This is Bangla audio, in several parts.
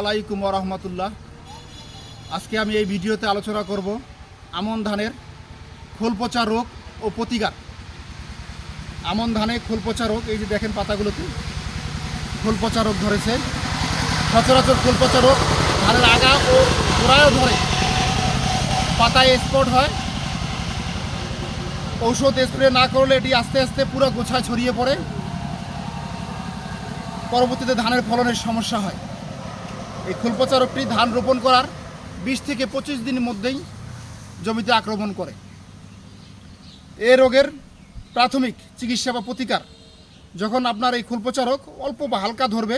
আলাইকুম রহমতুল্লাহ। আজকে আমি এই ভিডিওতে আলোচনা করব আমন ধানের খোলপচা রোগ ও প্রতিকার। আমন ধানে খোলপচা রোগ, এই যে দেখেন পাতাগুলোতে খোলপচা রোগ ধরেছে। সচরাচর খোলপচা রোগ ধানের আগা ও গোড়ায়ও ধরে। পাতায় স্পট হয়। ঔষধ স্প্রে না করলে এটি আস্তে আস্তে পুরো গোছায় ছড়িয়ে পড়ে। পরবর্তীতে ধানের ফলনের সমস্যা হয়। এই খোলপচা রোগটি ধান রোপণ করার বিশ থেকে পঁচিশ দিনের মধ্যেই জমিতে আক্রমণ করে। এ রোগের প্রাথমিক চিকিৎসা বা প্রতিকার যখন আপনার এই খোলপচা রোগ অল্প বা হালকা ধরবে,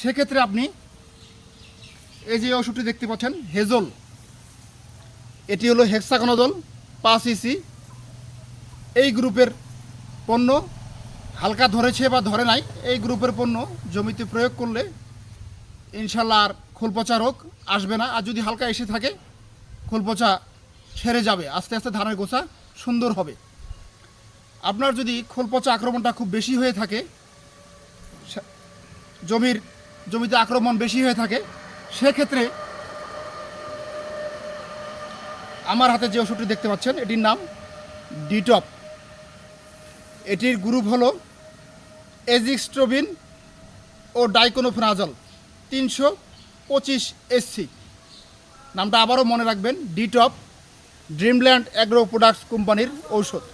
সেক্ষেত্রে আপনি এই যে ওষুধটি দেখতে পাচ্ছেন, হেজল, এটি হলো হেক্সাকোনোদল পাঁচ ইসি। এই গ্রুপের পণ্য হালকা ধরেছে বা ধরে নাই, এই গ্রুপের পণ্য জমিতে প্রয়োগ করলে ইনশাল্লাহ আর খোলপচা রোগ আসবে না। আর যদি হালকা এসে থাকে, খোলপচা সেরে যাবে। আস্তে আস্তে ধানের গোছা সুন্দর হবে। আপনার যদি খোলপচা আক্রমণটা খুব বেশি হয়ে থাকে জমির, জমিতে আক্রমণ বেশি হয়ে থাকে, সেক্ষেত্রে আমার হাতে যে ওষুধটি দেখতে পাচ্ছেন, এটির নাম ডিটপ। এটির গ্রুপ হলো এজিক্সট্রোবিন ও ডাইকোনোফেনাজল। তিনশো পঁচিশ এসসি নামটা আবারও মনে রাখবেন ডিটপ ড্রিমল্যান্ড অ্যাগ্রো প্রোডাক্টস কোম্পানির ঔষধ।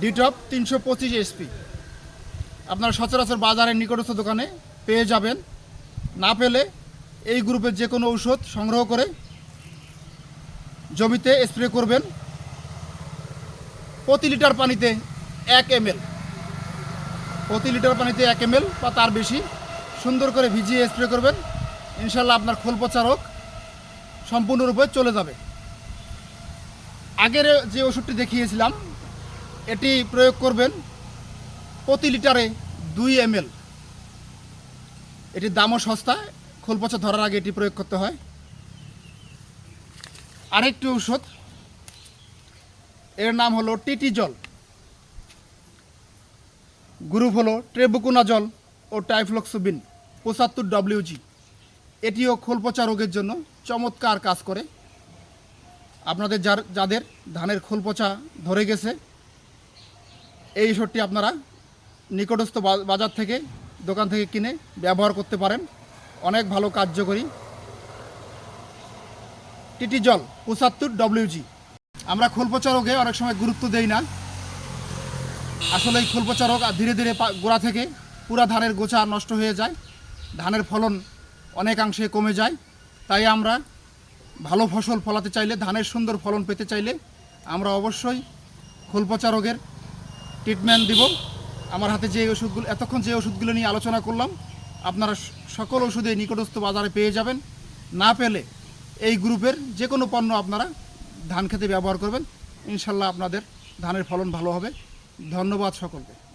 ডিটপ তিনশো পঁচিশ এসপি আপনার সচরাচর বাজারের নিকটস্থ দোকানে পেয়ে যাবেন। না পেলে এই গ্রুপের যে কোনো ঔষধ সংগ্রহ করে জমিতে স্প্রে করবেন। প্রতি লিটার পানিতে এক এম প্রতি লিটার পানিতে এক এম বা তার বেশি সুন্দর করে ভিজিয়ে স্প্রে করবেন। ইনশাল্লাহ আপনার খোলপচা রোগ সম্পূর্ণরূপে চলে যাবে। আগের যে ওষুধটি দেখিয়েছিলাম, এটি প্রয়োগ করবেন প্রতি লিটারে দুই এম এল এটির দামও সস্তা, খোল পচা ধরার আগে এটি প্রয়োগ করতে হয়। আরেকটি ঔষধ, এর নাম হলো টিটি জল। গ্রুপ হলো ট্রেবুকুনা জল ও টাইফ্লক্সোবিন, পঁচাত্তর ডব্লিউজি এটিও খোলপচা রোগের জন্য চমৎকার কাজ করে। আপনাদের যার, যাদের ধানের খোলপচা ধরে গেছে, এই ওষুধটি আপনারা নিকটস্থ বাজার থেকে, দোকান থেকে কিনে ব্যবহার করতে পারেন। অনেক ভালো কার্যকরী। টিটি জল পঁচাত্তর ডব্লিউজি আমরা খোলপচা রোগে অনেক সময় গুরুত্ব দেই না। আসলে এই খোলপচা রোগ ধীরে ধীরে গোড়া থেকে পুরা ধানের গোছা নষ্ট হয়ে যায়। ধানের ফলন অনেকাংশে কমে যায়। তাই আমরা ভালো ফসল ফলাতে চাইলে, ধানের সুন্দর ফলন পেতে চাইলে আমরা অবশ্যই খোলপচা রোগের ট্রিটমেন্ট দিব। আমার হাতে যে ওষুধগুলো, এতক্ষণ যে ওষুধগুলো নিয়ে আলোচনা করলাম, আপনারা সকল ওষুধে নিকটস্থ বাজারে পেয়ে যাবেন। না পেলে এই গ্রুপের যে কোনো পণ্য আপনারা ধান খেতে ব্যবহার করবেন। ইনশাল্লাহ আপনাদের ধানের ফলন ভালো হবে। ধন্যবাদ সকলকে।